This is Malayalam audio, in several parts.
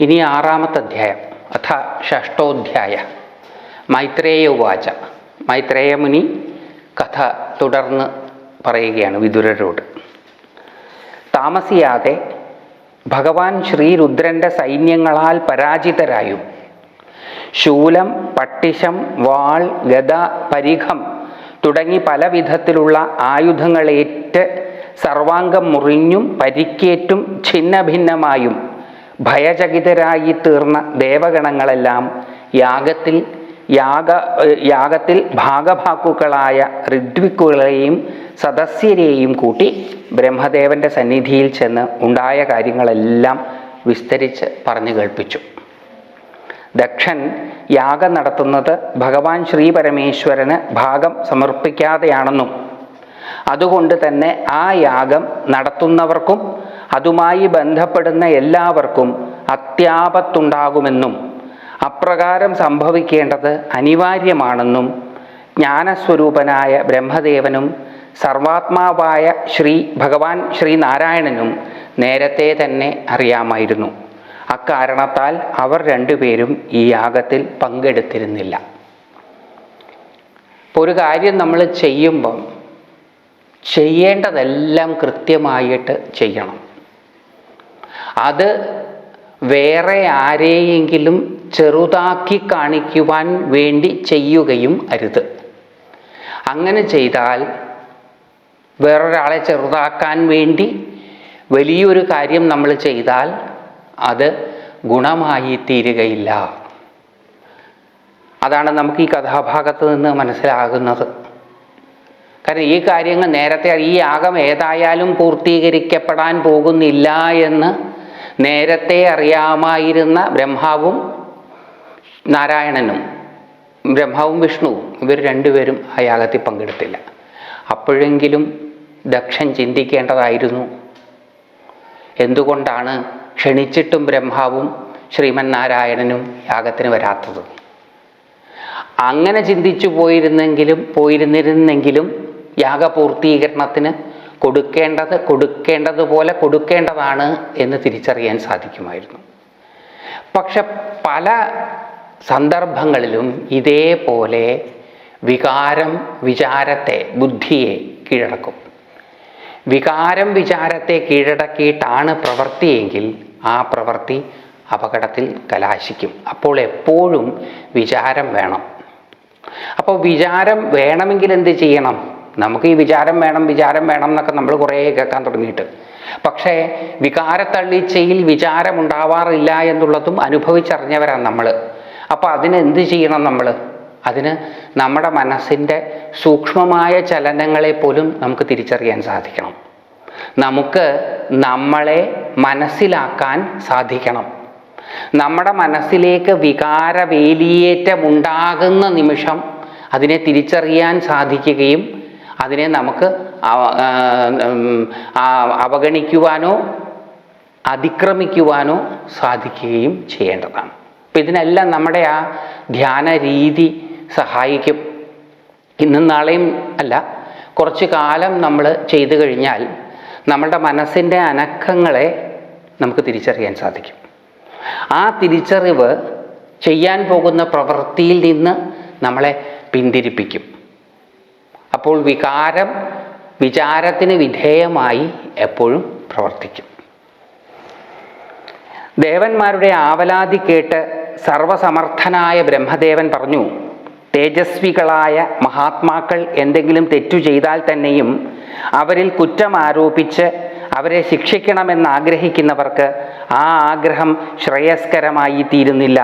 ഇനി ആറാമത്തെ അധ്യായം അഥ ഷഷ്ടോധ്യായ മൈത്രേയ ഉവാച. മൈത്രേയ മുനി കഥ തുടർന്ന് പറയുകയാണ് വിദുരരോട് താമസിയാതെ ഭഗവാൻ ശ്രീരുദ്രന്റെ സൈന്യങ്ങളാൽ പരാജിതരായും. ശൂലം പട്ടിശം വാൾ ഗദ പരിഘം തുടങ്ങി പല വിധത്തിലുള്ള ആയുധങ്ങളേറ്റ് സർവാംഗം മുറിഞ്ഞും പരിക്കേറ്റും ഛിന്നഭിന്നമായും ഭയചകിതരായി തീർന്ന ദേവഗണങ്ങളെല്ലാം യാഗത്തിൽ യാഗ യാഗത്തിൽ ഭാഗഭാക്കുക്കളായ ഋദ്വിക്കുകളെയും സദസ്യരെയും കൂട്ടി ബ്രഹ്മദേവന്റെ സന്നിധിയിൽ ചെന്ന് ഉണ്ടായ കാര്യങ്ങളെല്ലാം വിസ്തരിച്ച് പറഞ്ഞു കേൾപ്പിച്ചു. ദക്ഷൻ യാഗം നടത്തുന്നത് ഭഗവാൻ ശ്രീ പരമേശ്വരന് ഭാഗം സമർപ്പിക്കാതെയാണെന്നും അതുകൊണ്ട് തന്നെ ആ യാഗം നടത്തുന്നവർക്കും അതുമായി ബന്ധപ്പെടുന്ന എല്ലാവർക്കും അത്യാപത്തുണ്ടാകുമെന്നും അപ്രകാരം സംഭവിക്കേണ്ടത് അനിവാര്യമാണെന്നും ജ്ഞാനസ്വരൂപനായ ബ്രഹ്മദേവനും സർവാത്മാവായ ശ്രീ ഭഗവാൻ ശ്രീനാരായണനും നേരത്തെ തന്നെ അറിയാമായിരുന്നു. അക്കാരണത്താൽ അവർ രണ്ടുപേരും ഈ യാഗത്തിൽ പങ്കെടുത്തിരുന്നില്ല. ഒരു കാര്യം നമ്മൾ ചെയ്യുമ്പം ചെയ്യേണ്ടതെല്ലാം കൃത്യമായിട്ട് ചെയ്യണം. അത് വേറെ ആരെയെങ്കിലും ചെറുതാക്കി കാണിക്കുവാൻ വേണ്ടി ചെയ്യുകയും അരുത്. അങ്ങനെ ചെയ്താൽ വേറൊരാളെ ചെറുതാക്കാൻ വേണ്ടി വലിയൊരു കാര്യം നമ്മൾ ചെയ്താൽ അത് ഗുണമായി തീരുകയില്ല. അതാണ് നമുക്ക് ഈ കഥാഭാഗത്ത് നിന്ന് മനസ്സിലാകുന്നത്. കാരണം ഈ കാര്യങ്ങൾ നേരത്തെ ഈ യാഗം ഏതായാലും പൂർത്തീകരിക്കപ്പെടാൻ പോകുന്നില്ല എന്ന് നേരത്തെ അറിയാമായിരുന്ന ബ്രഹ്മാവും നാരായണനും ബ്രഹ്മാവും വിഷ്ണുവും ഇവർ രണ്ടുപേരും ആ യാഗത്തിൽ പങ്കെടുത്തില്ല. അപ്പോഴെങ്കിലും ദക്ഷൻ ചിന്തിക്കേണ്ടതായിരുന്നു. എന്തുകൊണ്ടാണ് ക്ഷണിച്ചിട്ടും ബ്രഹ്മാവും ശ്രീമൻ നാരായണനും യാഗത്തിന് വരാത്തത്? അങ്ങനെ ചിന്തിച്ചു പോയിരുന്നെങ്കിലും പോയിരുന്നിരുന്നെങ്കിലും യാഗപൂർത്തീകരണത്തിന് കൊടുക്കേണ്ടത് കൊടുക്കേണ്ടതുപോലെ കൊടുക്കേണ്ടതാണ് എന്ന് തിരിച്ചറിയാൻ സാധിക്കുമായിരുന്നു. പക്ഷെ പല സന്ദർഭങ്ങളിലും ഇതേപോലെ വികാരം വിചാരത്തെ ബുദ്ധിയെ കീഴടക്കും. വികാരം വിചാരത്തെ കീഴടക്കിയിട്ടാണ് പ്രവൃത്തിയെങ്കിൽ ആ പ്രവൃത്തി അപകടത്തിൽ കലാശിക്കും. അപ്പോൾ എപ്പോഴും വിചാരം വേണം. അപ്പോൾ വിചാരം വേണമെങ്കിൽ എന്ത് ചെയ്യണം? നമുക്ക് ഈ വിചാരം വേണം വിചാരം വേണം എന്നൊക്കെ നമ്മൾ കുറേ കേൾക്കാൻ തുടങ്ങിയിട്ട്. പക്ഷേ വികാരത്തള്ളിച്ചയിൽ വിചാരം ഉണ്ടാവാറില്ല എന്നുള്ളതും അനുഭവിച്ചറിഞ്ഞവരാണ് നമ്മൾ അപ്പോൾ അതിന് എന്ത് ചെയ്യണം നമ്മൾ അതിന് നമ്മുടെ മനസ്സിന്റെ സൂക്ഷ്മമായ ചലനങ്ങളെ പോലും നമുക്ക് തിരിച്ചറിയാൻ സാധിക്കണം. നമുക്ക് നമ്മളെ മനസ്സിലാക്കാൻ സാധിക്കണം. നമ്മുടെ മനസ്സിലേക്ക് വികാര വേലിയേറ്റമുണ്ടാകുന്ന നിമിഷം അതിനെ തിരിച്ചറിയാൻ സാധിക്കുകയും അതിനെ നമുക്ക് അവഗണിക്കുവാനോ അതിക്രമിക്കുവാനോ സാധിക്കുകയും ചെയ്യേണ്ടതാണ്. അപ്പം ഇതിനെല്ലാം നമ്മുടെ ആ ധ്യാന രീതി സഹായിക്കും. ഇന്നും നാളെയും അല്ല കുറച്ച് കാലം നമ്മൾ ചെയ്തു കഴിഞ്ഞാൽ നമ്മളുടെ മനസ്സിന്റെ അനക്കങ്ങളെ നമുക്ക് തിരിച്ചറിയാൻ സാധിക്കും. ആ തിരിച്ചറിവ് ചെയ്യാൻ പോകുന്ന പ്രവൃത്തിയിൽ നിന്ന് നമ്മളെ പിന്തിരിപ്പിക്കും. അപ്പോൾ വികാരം വിചാരത്തിന് വിധേയമായി എപ്പോഴും പ്രവർത്തിക്കും. ദേവന്മാരുടെ ആവലാതി കേട്ട് സർവസമർത്ഥനായ ബ്രഹ്മദേവൻ പറഞ്ഞു തേജസ്വികളായ മഹാത്മാക്കൾ എന്തെങ്കിലും തെറ്റു ചെയ്താൽ തന്നെയും അവരിൽ കുറ്റം ആരോപിച്ച് അവരെ ശിക്ഷിക്കണമെന്ന് ആഗ്രഹിക്കുന്നവർക്ക് ആ ആഗ്രഹം ശ്രേയസ്കരമായി തീരുന്നില്ല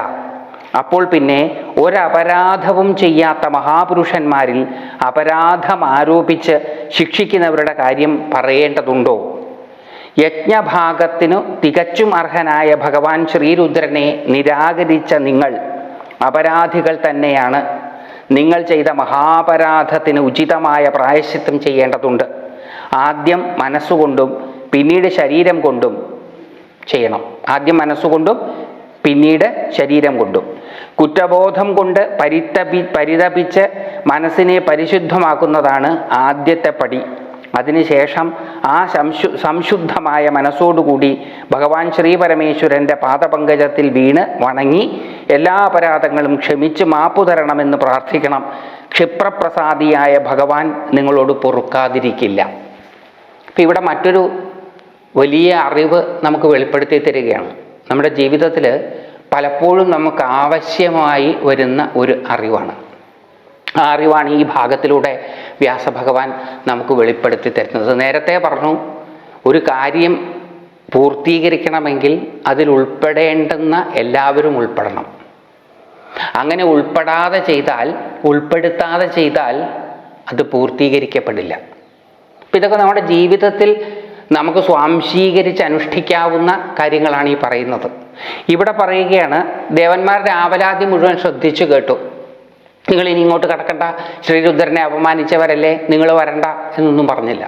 അപ്പോൾ പിന്നെ ഒരപരാധവും ചെയ്യാത്ത മഹാപുരുഷന്മാരിൽ അപരാധം ആരോപിച്ച് ശിക്ഷിക്കുന്നവരുടെ കാര്യം പറയേണ്ടതുണ്ടോ? യജ്ഞഭാഗത്തിനു തികച്ചും അർഹനായ ഭഗവാൻ ശ്രീരുദ്രനെ നിരാകരിച്ച നിങ്ങൾ അപരാധികൾ തന്നെയാണ്. നിങ്ങൾ ചെയ്ത മഹാപരാധത്തിന് ഉചിതമായ പ്രായശ്ചിത്തം ചെയ്യേണ്ടതുണ്ട്. ആദ്യം മനസ്സുകൊണ്ടും പിന്നീട് ശരീരം കൊണ്ടും ചെയ്യണം. ആദ്യം മനസ്സുകൊണ്ടും പിന്നീട് ശരീരം കൊണ്ടും. കുറ്റബോധം കൊണ്ട് പരിതപി പരിതപിച്ച് മനസ്സിനെ പരിശുദ്ധമാക്കുന്നതാണ് ആദ്യത്തെ പടി. അതിനുശേഷം ആ സംശു സംശുദ്ധമായ മനസ്സോടുകൂടി ഭഗവാൻ ശ്രീ പരമേശ്വരന്റെ പാദപങ്കജത്തിൽ വീണ് വണങ്ങി എല്ലാ അപരാധങ്ങളും ക്ഷമിച്ച് മാപ്പു തരണമെന്ന് പ്രാർത്ഥിക്കണം. ക്ഷിപ്രപ്രസാദിയായ ഭഗവാൻ നിങ്ങളോട് പൊറുക്കാതിരിക്കില്ല. ഇപ്പം ഇവിടെ മറ്റൊരു വലിയ അറിവ് നമുക്ക് വെളിപ്പെടുത്തി തരികയാണ്. നമ്മുടെ ജീവിതത്തിൽ പലപ്പോഴും നമുക്ക് ആവശ്യമായി വരുന്ന ഒരു അറിവാണ്. ആ അറിവാണ് ഈ ഭാഗത്തിലൂടെ വ്യാസഭഗവാൻ നമുക്ക് വെളിപ്പെടുത്തി തരുന്നത്. നേരത്തെ പറഞ്ഞു ഒരു കാര്യം പൂർത്തീകരിക്കണമെങ്കിൽ അതിൽ ഉൾപ്പെടേണ്ടുന്ന എല്ലാവരും ഉൾപ്പെടണം. അങ്ങനെ ഉൾപ്പെടാതെ ചെയ്താൽ ഉൾപ്പെടുത്താതെ ചെയ്താൽ അത് പൂർത്തീകരിക്കപ്പെടില്ല. അപ്പം ഇതൊക്കെ നമ്മുടെ ജീവിതത്തിൽ നമുക്ക് സ്വാംശീകരിച്ച് അനുഷ്ഠിക്കാവുന്ന കാര്യങ്ങളാണ് ഈ പറയുന്നത്. ഇവിടെ പറയുകയാണ് ദേവന്മാരുടെ ആവലാതി മുഴുവൻ ശ്രദ്ധിച്ചു കേട്ടു. നിങ്ങൾ ഇനി ഇങ്ങോട്ട് കടക്കണ്ട. ശ്രീരുദ്രനെ അപമാനിച്ചവരല്ലേ? നിങ്ങൾ വരണ്ട. എന്നൊന്നും പറഞ്ഞില്ല.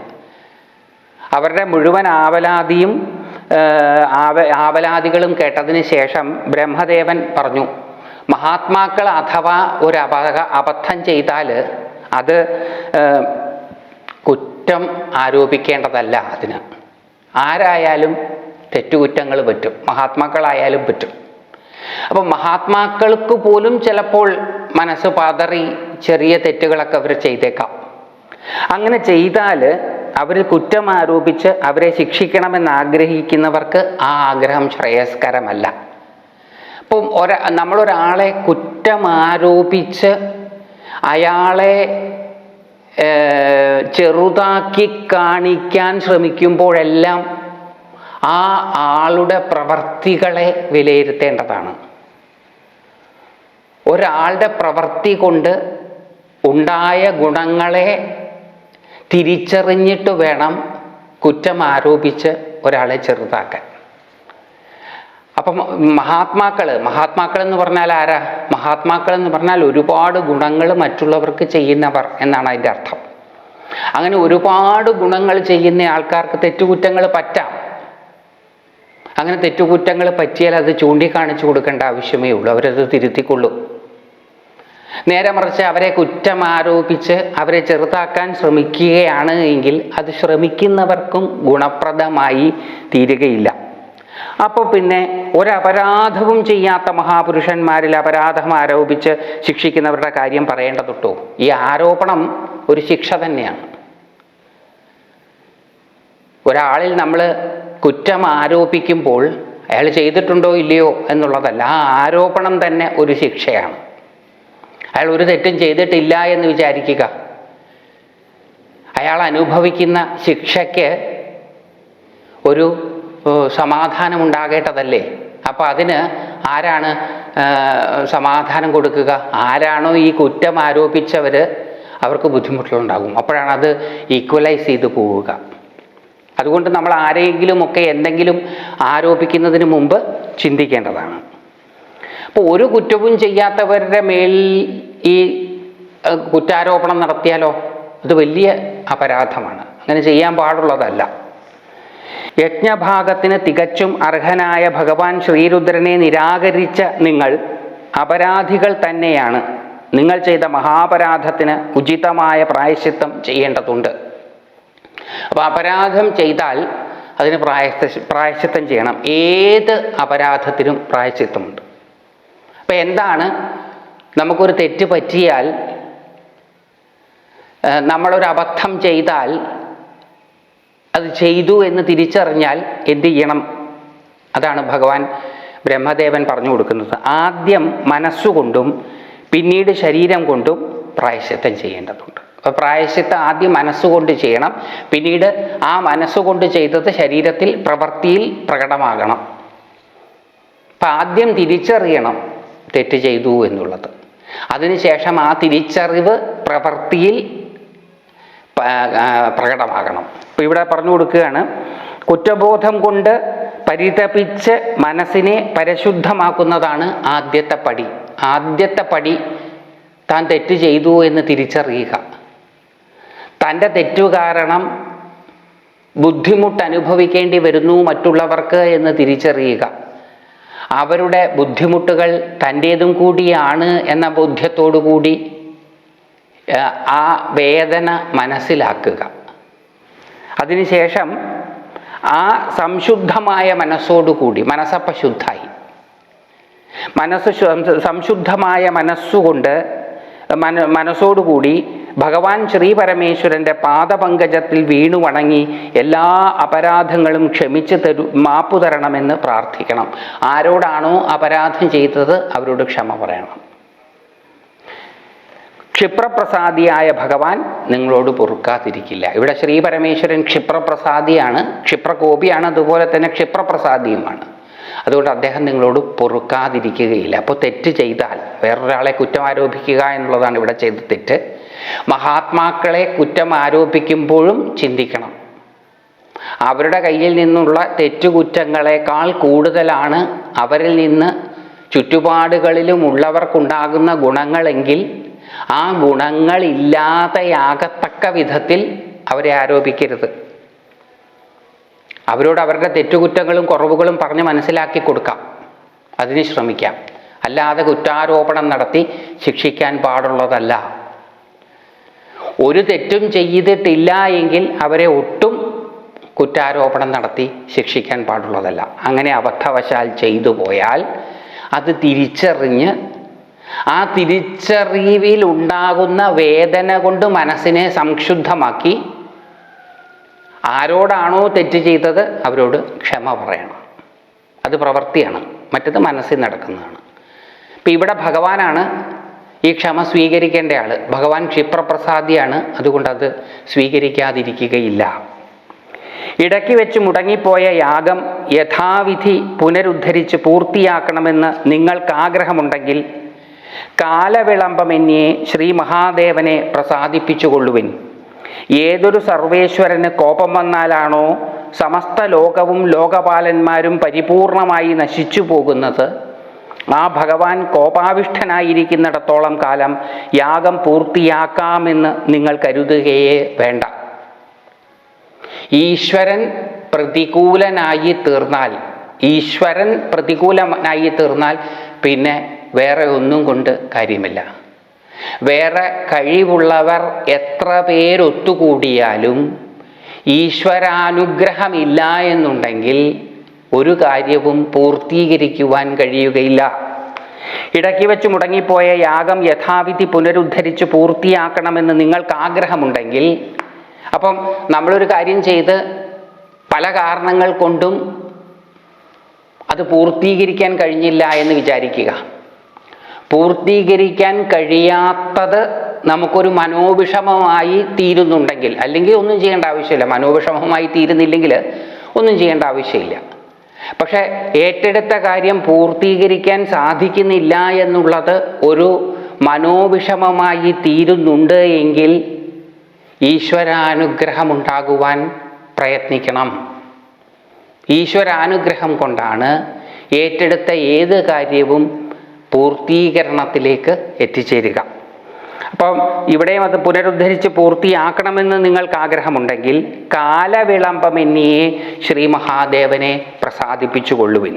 അവരുടെ മുഴുവൻ ആവലാതിയും ആവ ആവലാതികളും കേട്ടതിന് ശേഷം ബ്രഹ്മദേവൻ പറഞ്ഞു മഹാത്മാക്കൾ അഥവാ ഒരു അപക അബദ്ധം ചെയ്താൽ അത് കുറ്റം ആരോപിക്കേണ്ടതല്ല അതിന്. ആരായാലും തെറ്റുകുറ്റങ്ങൾ പറ്റും. മഹാത്മാക്കളായാലും പറ്റും. അപ്പം മഹാത്മാക്കൾക്ക് പോലും ചിലപ്പോൾ മനസ്സ് പതറി ചെറിയ തെറ്റുകളൊക്കെ അവർ ചെയ്തേക്കാം. അങ്ങനെ ചെയ്താൽ അവർ കുറ്റം ആരോപിച്ച് അവരെ ശിക്ഷിക്കണമെന്ന് ആഗ്രഹിക്കുന്നവർക്ക് ആ ആഗ്രഹം ശ്രേയസ്കരമല്ല. അപ്പം ഒരാ നമ്മളൊരാളെ കുറ്റം ആരോപിച്ച് അയാളെ ചെറുതാക്കി കാണിക്കാൻ ശ്രമിക്കുമ്പോഴെല്ലാം ആ ആളുടെ പ്രവർത്തികളെ വിലയിരുത്തേണ്ടതാണ്. ഒരാളുടെ പ്രവർത്തി കൊണ്ട് ഉണ്ടായ ഗുണങ്ങളെ തിരിച്ചറിഞ്ഞിട്ട് വേണം കുറ്റം ആരോപിച്ച് ഒരാളെ ചെറുതാക്കാൻ. അപ്പം മഹാത്മാക്കൾ മഹാത്മാക്കൾ എന്ന് പറഞ്ഞാൽ ആരാ? മഹാത്മാക്കൾ എന്ന് പറഞ്ഞാൽ ഒരുപാട് ഗുണങ്ങൾ മറ്റുള്ളവർക്ക് ചെയ്യുന്നവർ എന്നാണ് അതിന്റെ അർത്ഥം. അങ്ങനെ ഒരുപാട് ഗുണങ്ങൾ ചെയ്യുന്ന ആൾക്കാർക്ക് തെറ്റുകുറ്റങ്ങൾ പറ്റാം. അങ്ങനെ തെറ്റുകുറ്റങ്ങൾ പറ്റിയാൽ അത് ചൂണ്ടിക്കാണിച്ചു കൊടുക്കേണ്ട ആവശ്യമേ ഉള്ളൂ. അവരത് തിരുത്തിക്കൊള്ളും. നേരെ മറിച്ച് അവരെ കുറ്റം ആരോപിച്ച് അവരെ ചെറുതാക്കാൻ ശ്രമിക്കുകയാണ് എങ്കിൽ അത് ശ്രമിക്കുന്നവർക്കും ഗുണപ്രദമായി തീരുകയില്ല. അപ്പോൾ പിന്നെ ഒരപരാധവും ചെയ്യാത്ത മഹാപുരുഷന്മാരിൽ അപരാധം ആരോപിച്ച് ശിക്ഷിക്കുന്നവരുടെ കാര്യം പറയേണ്ടതുട്ടോ ഈ ആരോപണം ഒരു ശിക്ഷ തന്നെയാണ്. ഒരാളിൽ നമ്മൾ കുറ്റം ആരോപിക്കുമ്പോൾ അയാൾ ചെയ്തിട്ടുണ്ടോ ഇല്ലയോ എന്നുള്ളതല്ല. ആ ആരോപണം തന്നെ ഒരു ശിക്ഷയാണ്. അയാൾ ഒരു തെറ്റും ചെയ്തിട്ടില്ല എന്ന് വിചാരിക്കുക. അയാൾ അനുഭവിക്കുന്ന ശിക്ഷയ്ക്ക് ഒരു സമാധാനം ഉണ്ടാകേണ്ടതല്ലേ അപ്പോൾ അതിന് ആരാണ് സമാധാനം കൊടുക്കുക? ആരാണോ ഈ കുറ്റം ആരോപിച്ചവർ അവർക്ക് ബുദ്ധിമുട്ടുകളുണ്ടാകും. അപ്പോഴാണ് അത് ഈക്വലൈസ് ചെയ്ത് പോവുക. അതുകൊണ്ട് നമ്മൾ ആരെങ്കിലും ഒക്കെ എന്തെങ്കിലും ആരോപിക്കുന്നതിന് മുമ്പ് ചിന്തിക്കേണ്ടതാണ്. അപ്പോൾ ഒരു കുറ്റവും ചെയ്യാത്തവരുടെ മേൽ ഈ കുറ്റാരോപണം നടത്തിയാലോ? അത് വലിയ അപരാധമാണ്. അങ്ങനെ ചെയ്യാൻ പാടുള്ളതല്ല. യജ്ഞഭാഗത്തിന് തികച്ചും അർഹനായ ഭഗവാൻ ശ്രീരുദ്രനെ നിരാകരിച്ച നിങ്ങൾ അപരാധികൾ തന്നെയാണ്. നിങ്ങൾ ചെയ്ത മഹാപരാധത്തിന് ഉചിതമായ പ്രായശ്ചിത്തം ചെയ്യേണ്ടതുണ്ട്. അപ്പോൾ അപരാധം ചെയ്താൽ അതിന് പ്രായശ്ച പ്രായശ്ചിത്തം ചെയ്യണം. ഏത് അപരാധത്തിനും പ്രായശ്ചിത്തമുണ്ട്. അപ്പോൾ എന്താണ്? നമുക്കൊരു തെറ്റ് പറ്റിയാൽ നമ്മളൊരു അബദ്ധം ചെയ്താൽ അത് ചെയ്തു എന്ന് തിരിച്ചറിഞ്ഞാൽ എന്ത് ചെയ്യണം? അതാണ് ഭഗവാൻ ബ്രഹ്മദേവൻ പറഞ്ഞു കൊടുക്കുന്നത്. ആദ്യം മനസ്സുകൊണ്ടും പിന്നീട് ശരീരം കൊണ്ടും പ്രായശ്ചിത്തം ചെയ്യേണ്ടതുണ്ട്. അപ്പോൾ പ്രായശ്ചിത്തം ആദ്യം മനസ്സുകൊണ്ട് ചെയ്യണം. പിന്നീട് ആ മനസ്സുകൊണ്ട് ചെയ്തത് ശരീരത്തിൽ പ്രവൃത്തിയിൽ പ്രകടമാകണം. അപ്പം ആദ്യം തിരിച്ചറിയണം തെറ്റ് ചെയ്തു എന്നുള്ളത്. അതിനുശേഷം ആ തിരിച്ചറിവ് പ്രവൃത്തിയിൽ പ്രകടമാകണം. ഇപ്പം ഇവിടെ പറഞ്ഞു കൊടുക്കുകയാണ് കുറ്റബോധം കൊണ്ട് പരിതപിച്ച് മനസ്സിനെ പരിശുദ്ധമാക്കുന്നതാണ് ആദ്യത്തെ പടി. ആദ്യത്തെ പടി താൻ തെറ്റ് ചെയ്തു എന്ന് തിരിച്ചറിയുക. തന്റെ തെറ്റു കാരണം ബുദ്ധിമുട്ട് അനുഭവിക്കേണ്ടി വരുന്നു മറ്റുള്ളവർക്ക് എന്ന് തിരിച്ചറിയുക. അവരുടെ ബുദ്ധിമുട്ടുകൾ തന്റേതും കൂടിയാണ് എന്ന ബോധ്യത്തോടു കൂടി ആ, ആ വേദന മനസ്സിലാക്കുക. അതിനുശേഷം ആ സംശുദ്ധമായ മനസ്സോടുകൂടി മനസ്സപ്പ ശുദ്ധായി. മനസ്സ് സംശുദ്ധമായ മനസ്സുകൊണ്ട് മന മനസ്സോടുകൂടി ഭഗവാൻ ശ്രീ പരമേശ്വരന്റെ പാദപങ്കജത്തിൽ വീണു വണങ്ങി എല്ലാ അപരാധങ്ങളും ക്ഷമിച്ച് തരു മാപ്പു തരണമെന്ന് പ്രാർത്ഥിക്കണം. ആരോടാണോ അപരാധം ചെയ്തത് അവരോട് ക്ഷമ പറയണം. ക്ഷിപ്രപ്രസാദിയായ ഭഗവാൻ നിങ്ങളോട് പൊറുക്കാതിരിക്കില്ല. ഇവിടെ ശ്രീ പരമേശ്വരൻ ക്ഷിപ്രപ്രസാദിയാണ് ക്ഷിപ്രകോപിയാണ് അതുപോലെ തന്നെ ക്ഷിപ്രപ്രസാദിയുമാണ്. അതുകൊണ്ട് അദ്ദേഹം നിങ്ങളോട് പൊറുക്കാതിരിക്കുകയില്ല. അപ്പോൾ തെറ്റ് ചെയ്താൽ വേറൊരാളെ കുറ്റം ആരോപിക്കുക എന്നുള്ളതാണ് ഇവിടെ ചെയ്ത തെറ്റ്. മഹാത്മാക്കളെ കുറ്റം ആരോപിക്കുമ്പോഴും ചിന്തിക്കണം. അവരുടെ കയ്യിൽ നിന്നുള്ള തെറ്റുകുറ്റങ്ങളെക്കാൾ കൂടുതലാണ് അവരിൽ നിന്ന് ചുറ്റുപാടുകളിലും ഉള്ളവർക്കുണ്ടാകുന്ന ഗുണങ്ങളെങ്കിൽ ആ ഗുണങ്ങളില്ലാതെയാകത്തക്ക വിധത്തിൽ അവരെ ആരോപിക്കരുത്. അവരോട് അവരുടെ തെറ്റുകുറ്റങ്ങളും കുറവുകളും പറഞ്ഞ് മനസ്സിലാക്കി കൊടുക്കാം. അതിന് ശ്രമിക്കാം. അല്ലാതെ കുറ്റാരോപണം നടത്തി ശിക്ഷിക്കാൻ പാടുള്ളതല്ല. ഒരു തെറ്റും ചെയ്തിട്ടില്ല എങ്കിൽ അവരെ ഒട്ടും കുറ്റാരോപണം നടത്തി ശിക്ഷിക്കാൻ പാടുള്ളതല്ല. അങ്ങനെ അബദ്ധവശാൽ ചെയ്തു പോയാൽ അത് തിരിച്ചറിഞ്ഞ് ആ തിരിച്ചറിവിൽ ഉണ്ടാകുന്ന വേദന കൊണ്ട് മനസ്സിനെ സംക്ഷുബ്ധമാക്കി ആരോടാണോ തെറ്റ് ചെയ്തത് അവരോട് ക്ഷമ പറയണം. അത് പ്രവൃത്തിയാണ്. മറ്റത് മനസ്സിൽ നടക്കുന്നതാണ്. ഇപ്പം ഇവിടെ ഭഗവാനാണ് ഈ ക്ഷമ സ്വീകരിക്കേണ്ട ആൾ ഭഗവാൻ ക്ഷിപ്രപ്രസാദിയാണ്. അതുകൊണ്ട് അത് സ്വീകരിക്കാതിരിക്കുകയില്ല. ഇടയ്ക്ക് വെച്ച് മുടങ്ങിപ്പോയ യാഗം യഥാവിധി പുനരുദ്ധരിച്ച് പൂർത്തിയാക്കണമെന്ന് നിങ്ങൾക്ക് ആഗ്രഹമുണ്ടെങ്കിൽ കാലവിളംബമെന്നിയെ ശ്രീ മഹാദേവനെ പ്രസാദിപ്പിച്ചുകൊള്ളുവിൻ. ഏതൊരു സർവേശ്വരന് കോപം വന്നാലാണോ സമസ്ത ലോകവും ലോകപാലന്മാരും പരിപൂർണമായി നശിച്ചു പോകുന്നത് ആ ഭഗവാൻ കോപാവിഷ്ഠനായിരിക്കുന്നിടത്തോളം കാലം യാഗം പൂർത്തിയാക്കാമെന്ന് നിങ്ങൾ കരുതുകയേ വേണ്ട. ഈശ്വരൻ പ്രതികൂലനായി തീർന്നാൽ ഈശ്വരൻ പ്രതികൂലനായി തീർന്നാൽ പിന്നെ വേറെ ഒന്നും കൊണ്ട് കാര്യമില്ല. വേറെ കഴിവുള്ളവർ എത്ര പേരൊത്തുകൂടിയാലും ഈശ്വരാനുഗ്രഹമില്ല എന്നുണ്ടെങ്കിൽ ഒരു കാര്യവും പൂർത്തീകരിക്കുവാൻ കഴിയുകയില്ല. ഇടയ്ക്ക് വെച്ച് മുടങ്ങിപ്പോയ യാഗം യഥാവിധി പുനരുദ്ധരിച്ച് പൂർത്തിയാക്കണമെന്ന് നിങ്ങൾക്ക് ആഗ്രഹമുണ്ടെങ്കിൽ അപ്പം നമ്മളൊരു കാര്യം ചെയ്ത് പല കാരണങ്ങൾ കൊണ്ടും അത് പൂർത്തീകരിക്കാൻ കഴിഞ്ഞില്ല എന്ന് വിചാരിക്കുക. പൂർത്തീകരിക്കാൻ കഴിയാത്തത് നമുക്കൊരു മനോവിഷമമായി തീരുന്നുണ്ടെങ്കിൽ അല്ലെങ്കിൽ ഒന്നും ചെയ്യേണ്ട ആവശ്യമില്ല. മനോവിഷമമായി തീരുന്നില്ലെങ്കിൽ ഒന്നും ചെയ്യേണ്ട ആവശ്യമില്ല. പക്ഷെ ഏറ്റെടുത്ത കാര്യം പൂർത്തീകരിക്കാൻ സാധിക്കുന്നില്ല എന്നുള്ളത് ഒരു മനോവിഷമമായി തീരുന്നുണ്ട് എങ്കിൽ ഈശ്വരാനുഗ്രഹമുണ്ടാകുവാൻ പ്രയത്നിക്കണം. ഈശ്വരാനുഗ്രഹം കൊണ്ടാണ് ഏറ്റെടുത്ത ഏത് കാര്യവും പൂർത്തീകരണത്തിലേക്ക് എത്തിച്ചേരുക. അപ്പം ഇവിടെയും അത് പുനരുദ്ധരിച്ച് പൂർത്തിയാക്കണമെന്ന് നിങ്ങൾക്ക് ആഗ്രഹമുണ്ടെങ്കിൽ കാലവിളംബം എന്നിയെ ശ്രീ മഹാദേവനെ പ്രസാദിപ്പിച്ചു കൊള്ളുവിൻ.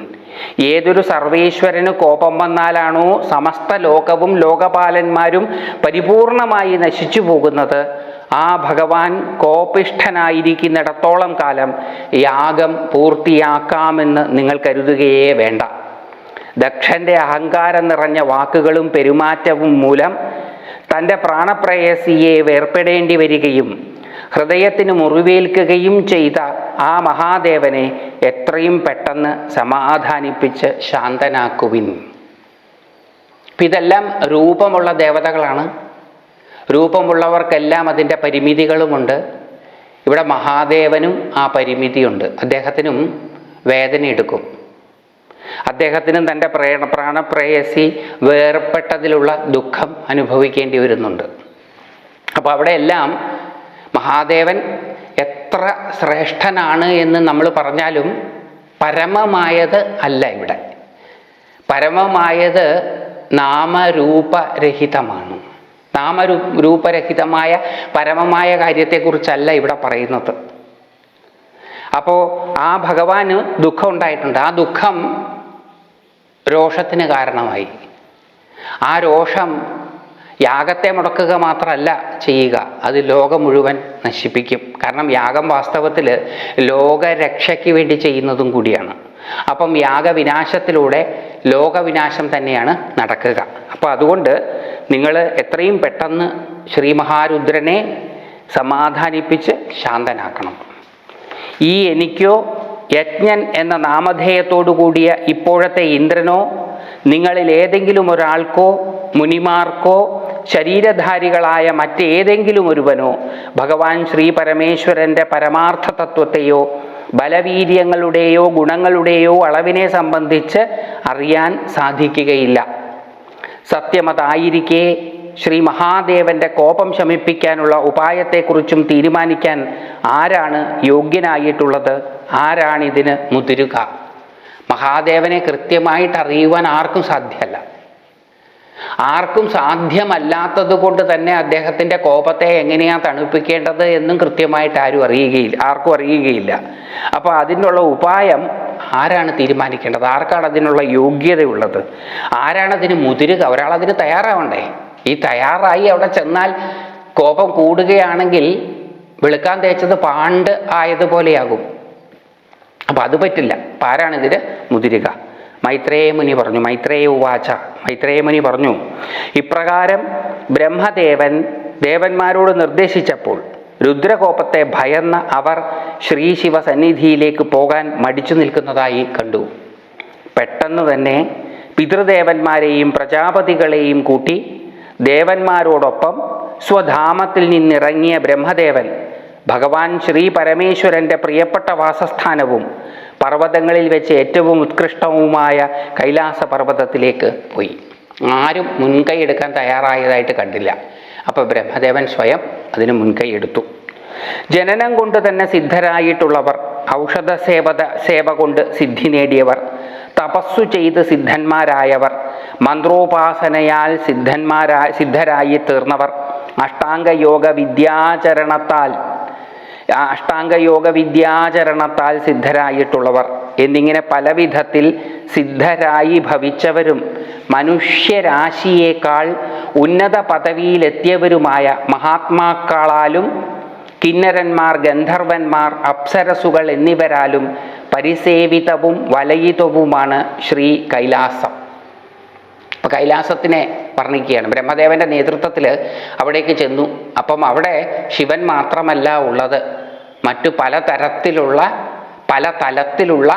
ഏതൊരു സർവേശ്വരന് കോപം വന്നാലാണോ സമസ്ത ലോകവും ലോകപാലന്മാരും പരിപൂർണമായി നശിച്ചു പോകുന്നത്? ആ ഭഗവാൻ കോപിഷ്ഠനായിരിക്കുന്നിടത്തോളം കാലം യാഗം പൂർത്തിയാക്കാമെന്ന് നിങ്ങൾ കരുതുകയേ വേണ്ട. ദക്ഷന്റെ അഹങ്കാരം നിറഞ്ഞ വാക്കുകളും പെരുമാറ്റവും മൂലം തന്റെ പ്രാണപ്രേയസിയെ വേർപ്പെടേണ്ടി വരികയും ഹൃദയത്തിന് മുറിവേൽക്കുകയും ചെയ്ത ആ മഹാദേവനെ എത്രയും പെട്ടെന്ന് സമാധാനിപ്പിച്ച് ശാന്തനാക്കുവിൻ. ഇതെല്ലാം രൂപമുള്ള ദേവതകളാണ്. രൂപമുള്ളവർക്കെല്ലാം അതിന്റെ പരിമിതികളുമുണ്ട്. ഇവിടെ മഹാദേവനും ആ പരിമിതിയുണ്ട്. അദ്ദേഹത്തിനും വേദന എടുക്കും അദ്ദേഹത്തിനും തന്റെ പ്രേണ പ്രാണപ്രേയസി വേർപ്പെട്ടതിലുള്ള ദുഃഖം അനുഭവിക്കേണ്ടി വരുന്നുണ്ട്. അപ്പോൾ അവിടെയെല്ലാം മഹാദേവൻ എത്ര ശ്രേഷ്ഠനാണ് എന്ന് നമ്മൾ പറഞ്ഞാലും പരമമായത് അല്ല ഇവിടെ. പരമമായത് നാമരൂപരഹിതമാണ്. നാമരൂ രൂപരഹിതമായ പരമമായ കാര്യത്തെക്കുറിച്ചല്ല ഇവിടെ പറയുന്നത്. അപ്പോൾ ആ ഭഗവാന് ദുഃഖം ഉണ്ടായിട്ടുണ്ട്. ആ ദുഃഖം രോഷത്തിന് കാരണമായി. ആ രോഷം യാഗത്തെ മുടക്കുക മാത്രമല്ല ചെയ്യുക. അത് ലോകം മുഴുവൻ നശിപ്പിക്കും. കാരണം യാഗം വാസ്തവത്തിൽ ലോകരക്ഷയ്ക്ക് വേണ്ടി ചെയ്യുന്നതും കൂടിയാണ്. അപ്പം യാഗവിനാശത്തിലൂടെ ലോകവിനാശം തന്നെയാണ് നടക്കുക. അപ്പോൾ അതുകൊണ്ട് നിങ്ങൾ എത്രയും പെട്ടെന്ന് ശ്രീ മഹാരുദ്രനെ സമാധാനിപ്പിച്ച് ശാന്തനാക്കണം. ഈ എനിക്കോ യജ്ഞൻ എന്ന നാമധേയത്തോടുകൂടിയ ഇപ്പോഴത്തെ ഇന്ദ്രനോ നിങ്ങളിൽ ഏതെങ്കിലും ഒരാൾക്കോ മുനിമാർക്കോ ശരീരധാരികളായ മറ്റേതെങ്കിലും ഒരുവനോ ഭഗവാൻ ശ്രീ പരമേശ്വരന്റെ പരമാർത്ഥ തത്വത്തെയോ ബലവീര്യങ്ങളുടെയോ ഗുണങ്ങളുടെയോ അളവിനെ സംബന്ധിച്ച് അറിയാൻ സാധിക്കുകയില്ല. സത്യമതായിരിക്കെ ശ്രീ മഹാദേവന്റെ കോപം ശമിപ്പിക്കാനുള്ള ഉപായത്തെക്കുറിച്ചും തീരുമാനിക്കാൻ ആരാണ് യോഗ്യനായിട്ടുള്ളത്? ആരാണിതിന് മുതിരുക? മഹാദേവനെ കൃത്യമായിട്ട് അറിയുവാൻ ആർക്കും സാധ്യമല്ല. ആർക്കും സാധ്യമല്ലാത്തത് കൊണ്ട് തന്നെ അദ്ദേഹത്തിന്റെ കോപത്തെ എങ്ങനെയാണ് തണുപ്പിക്കേണ്ടത് എന്നും കൃത്യമായിട്ട് ആരും അറിയുകയില്ല ആർക്കും അറിയുകയില്ല. അപ്പോൾ അതിനുള്ള ഉപായം ആരാണ് തീരുമാനിക്കേണ്ടത്? ആർക്കാണ് അതിനുള്ള യോഗ്യതയുള്ളത്? ആരാണ് അതിന് മുതിരുക? ഒരാൾ അതിന് തയ്യാറാവണ്ടേ? ഈ തയ്യാറായി അവിടെ ചെന്നാൽ കോപം കൂടുകയാണെങ്കിൽ വെളുക്കാൻ തേച്ചത് പാണ്ട് ആയതുപോലെയാകും. അപ്പം അത് പറ്റില്ല. അപ്പോൾ ആരാണ് ഇതിന് മുതിരുക. മൈത്രേയ മുനി പറഞ്ഞു മൈത്രേയ ഉവാച. മൈത്രേയ മുനി പറഞ്ഞു ഇപ്രകാരം ബ്രഹ്മദേവൻ ദേവന്മാരോട് നിർദ്ദേശിച്ചപ്പോൾ രുദ്രകോപത്തെ ഭയന്ന അവർ ശ്രീ ശിവ സന്നിധിയിലേക്ക് പോകാൻ മടിച്ചു നിൽക്കുന്നതായി കണ്ടു. പെട്ടെന്ന് തന്നെ പിതൃദേവന്മാരെയും പ്രജാപതികളെയും കൂട്ടി ദേവന്മാരോടൊപ്പം സ്വധാമത്തിൽ നിന്നിറങ്ങിയ ബ്രഹ്മദേവൻ ഭഗവാൻ ശ്രീ പരമേശ്വരന്റെ പ്രിയപ്പെട്ട വാസസ്ഥാനവും പർവതങ്ങളിൽ വെച്ച് ഏറ്റവും ഉത്കൃഷ്ടവുമായ കൈലാസ പർവതത്തിലേക്ക് പോയി. ആരും മുൻകൈ എടുക്കാൻ തയ്യാറായതായിട്ട് കണ്ടില്ല. അപ്പോൾ ബ്രഹ്മദേവൻ സ്വയം അതിന് മുൻകൈ എടുത്തു. ജനനം കൊണ്ട് തന്നെ സിദ്ധരായിട്ടുള്ളവർ ഔഷധ സേവത സേവ കൊണ്ട് സിദ്ധി നേടിയവർ തപസ്സു ചെയ്ത് സിദ്ധന്മാരായവർ മന്ത്രോപാസനയാൽ സിദ്ധന്മാരാ സിദ്ധരായി തീർന്നവർ അഷ്ടാംഗയോഗ വിദ്യാചരണത്താൽ ആ അഷ്ടാംഗയോഗ വിദ്യാചരണത്താൽ സിദ്ധരായിട്ടുള്ളവർ. എന്നിങ്ങനെ പല വിധത്തിൽ സിദ്ധരായി ഭവിച്ചവരും മനുഷ്യരാശിയേക്കാൾ ഉന്നത പദവിയിലെത്തിയവരുമായ മഹാത്മാക്കളാലും കിന്നരന്മാർ ഗന്ധർവന്മാർ അപ്സരസുകൾ എന്നിവരാലും പരിസേവിതവും വലയിതവുമാണ് ശ്രീ കൈലാസം. അപ്പോൾ കൈലാസത്തിനെ വർണിക്കുകയാണ്. ബ്രഹ്മദേവന്റെ നേതൃത്വത്തിൽ അവിടേക്ക് ചെന്നു. അപ്പം അവിടെ ശിവൻ മാത്രമല്ല ഉള്ളത്. മറ്റു പലതരത്തിലുള്ള പല തലത്തിലുള്ള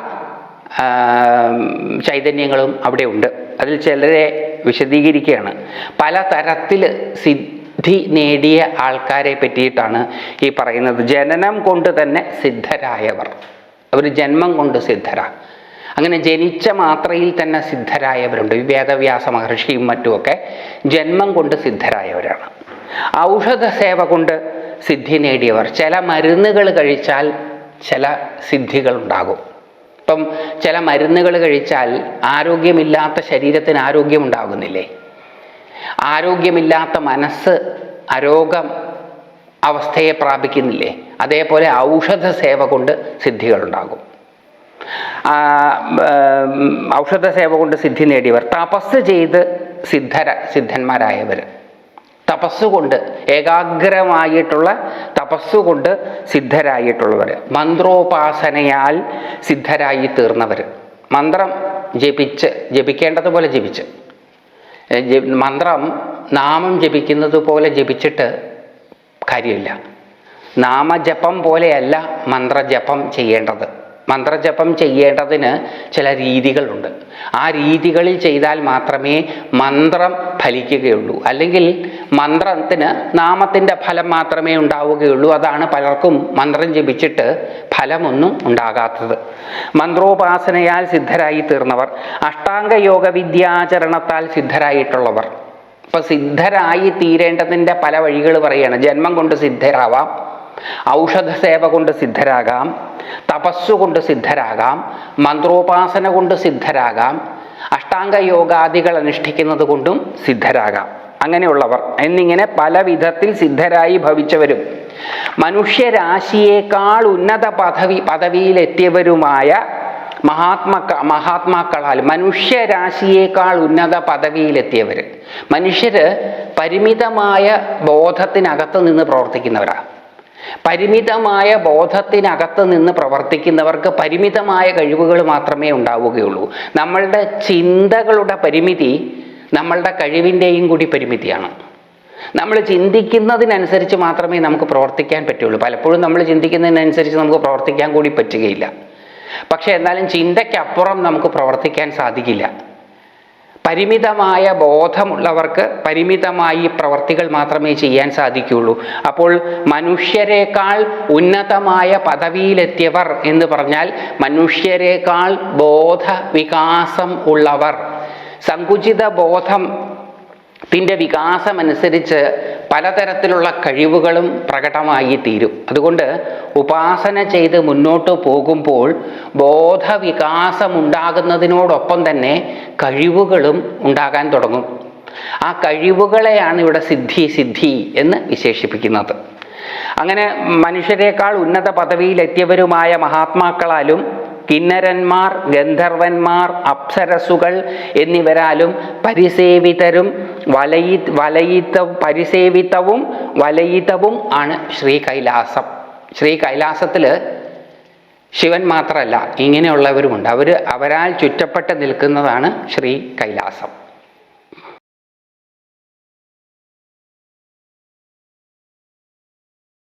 ചൈതന്യങ്ങളും അവിടെ ഉണ്ട്. അതിൽ ചിലരെ വിശദീകരിക്കുകയാണ്. പലതരത്തിൽ സിദ്ധി നേടിയ ആൾക്കാരെ പറ്റിയിട്ടാണ് ഈ പറയുന്നത്. ജനനം കൊണ്ട് തന്നെ സിദ്ധരായവർ. അവർ ജന്മം കൊണ്ട് സിദ്ധരാ. അങ്ങനെ ജനിച്ച മാത്രയിൽ തന്നെ സിദ്ധരായവരുണ്ട്. വിവേകവ്യാസ മഹർഷിയും മറ്റുമൊക്കെ. ജന്മം കൊണ്ട് സിദ്ധരായവരാണ്. ഔഷധ സേവ കൊണ്ട് സിദ്ധി നേടിയവർ. ചില മരുന്നുകൾ കഴിച്ചാൽ ചില സിദ്ധികൾ ഉണ്ടാകും ഇപ്പം ചില മരുന്നുകൾ കഴിച്ചാൽ ആരോഗ്യമില്ലാത്ത ശരീരത്തിന് ആരോഗ്യം ഉണ്ടാകുന്നില്ലേ? ആരോഗ്യമില്ലാത്ത മനസ്സ് അരോഗം അവസ്ഥയെ പ്രാപിക്കുന്നില്ലേ? അതേപോലെ ഔഷധ സേവ കൊണ്ട് സിദ്ധികളുണ്ടാകും. ഔഷധ സേവ കൊണ്ട് സിദ്ധി നേടിയവർ. തപസ് ചെയ്ത് സിദ്ധര സിദ്ധന്മാരായവർ തപസ്സുകൊണ്ട് ഏകാഗ്രമായിട്ടുള്ള തപസ്സുകൊണ്ട് സിദ്ധരായിട്ടുള്ളവർ മന്ത്രോപാസനയാൽ സിദ്ധരായി തീർന്നവർ മന്ത്രം ജപിച്ച് ജപിക്കേണ്ടതുപോലെ ജപിച്ച്. മന്ത്രം നാമം ജപിക്കുന്നത് പോലെ ജപിച്ചിട്ട് കാര്യമില്ല. നാമജപം പോലെയല്ല മന്ത്രജപം ചെയ്യേണ്ടത്. മന്ത്രജപം ചെയ്യേണ്ടതിന് ചില രീതികളുണ്ട്. ആ രീതികളിൽ ചെയ്താൽ മാത്രമേ മന്ത്രം ഫലിക്കുകയുള്ളൂ. അല്ലെങ്കിൽ മന്ത്രത്തിന് നാമത്തിന്റെ ഫലം മാത്രമേ ഉണ്ടാവുകയുള്ളൂ. അതാണ് പലർക്കും മന്ത്രം ജപിച്ചിട്ട് ഫലമൊന്നും ഉണ്ടാകാത്തത്. മന്ത്രോപാസനയാൽ സിദ്ധരായി തീർന്നവർ അഷ്ടാംഗയോഗ വിദ്യാചരണത്താൽ സിദ്ധരായിട്ടുള്ളവർ. ഇപ്പൊ സിദ്ധരായി തീരേണ്ടതിന്റെ പല വഴികൾ പറയുകയാണ് ജന്മം കൊണ്ട് സിദ്ധരാവാം. ഔഷധ സേവ കൊണ്ട് സിദ്ധരാകാം തപസ്സുകൊണ്ട് സിദ്ധരാകാം മന്ത്രോപാസന കൊണ്ട് സിദ്ധരാകാം അഷ്ടാംഗ യോഗാദികൾ അനുഷ്ഠിക്കുന്നത് കൊണ്ടും സിദ്ധരാകാം. അങ്ങനെയുള്ളവർ. എന്നിങ്ങനെ പല വിധത്തിൽ സിദ്ധരായി ഭവിച്ചവരും മനുഷ്യരാശിയേക്കാൾ ഉന്നത പദവി പദവിയിലെത്തിയവരുമായ മഹാത്മാക്ക മഹാത്മാക്കളാൽ മനുഷ്യരാശിയേക്കാൾ ഉന്നത പദവിയിലെത്തിയവർ മനുഷ്യർ പരിമിതമായ ബോധത്തിനകത്ത് നിന്ന് പ്രവർത്തിക്കുന്നവരാണ് പരിമിതമായ ബോധത്തിനകത്ത് നിന്ന് പ്രവർത്തിക്കുന്നവർക്ക് പരിമിതമായ കഴിവുകൾ മാത്രമേ ഉണ്ടാവുകയുള്ളൂ. നമ്മളുടെ ചിന്തകളുടെ പരിമിതി നമ്മളുടെ കഴിവിന്റെയും കൂടി പരിമിതിയാണ്. നമ്മൾ ചിന്തിക്കുന്നതിനനുസരിച്ച് മാത്രമേ നമുക്ക് പ്രവർത്തിക്കാൻ പറ്റുള്ളൂ. പലപ്പോഴും നമ്മൾ ചിന്തിക്കുന്നതിനനുസരിച്ച് നമുക്ക് പ്രവർത്തിക്കാൻ കൂടി പറ്റുകയില്ല. പക്ഷേ എന്നാലും ചിന്തയ്ക്കപ്പുറം നമുക്ക് പ്രവർത്തിക്കാൻ സാധിക്കില്ല. പരിമിതമായ ബോധമുള്ളവർക്ക് പരിമിതമായി പ്രവർത്തികൾ മാത്രമേ ചെയ്യാൻ സാധിക്കുകയുള്ളൂ. അപ്പോൾ മനുഷ്യരെക്കാൾ ഉന്നതമായ പദവിയിലെത്തിയവർ എന്ന് പറഞ്ഞാൽ മനുഷ്യരെക്കാൾ ബോധ വികാസം ഉള്ളവർ. സങ്കുചിത ബോധം ത്തിന്റെ വികാസമനുസരിച്ച് പലതരത്തിലുള്ള കഴിവുകളും പ്രകടമായി തീരും. അതുകൊണ്ട് ഉപാസന ചെയ്ത് മുന്നോട്ട് പോകുമ്പോൾ ബോധവികാസമുണ്ടാകുന്നതിനോടൊപ്പം തന്നെ കഴിവുകളും ഉണ്ടാകാൻ തുടങ്ങും. ആ കഴിവുകളെയാണ് ഇവിടെ സിദ്ധി സിദ്ധി എന്ന് വിശേഷിപ്പിക്കുന്നത്. അങ്ങനെ മനുഷ്യരെക്കാൾ ഉന്നത പദവിയിലെത്തിയവരുമായ മഹാത്മാക്കളാലും കിന്നരന്മാർ ഗന്ധർവന്മാർ അപ്സരസുകൾ എന്നിവരാലും പരിസേവിതരും വലയി വലയിത്ത പരിസേവിതവും വലയിതവും ആണ് ശ്രീ കൈലാസം. ശ്രീ കൈലാസത്തിൽ ശിവൻ മാത്രമല്ല ഇങ്ങനെയുള്ളവരുമുണ്ട്. അവർ അവരാൽ ചുറ്റപ്പെട്ട് നിൽക്കുന്നതാണ് ശ്രീ കൈലാസം.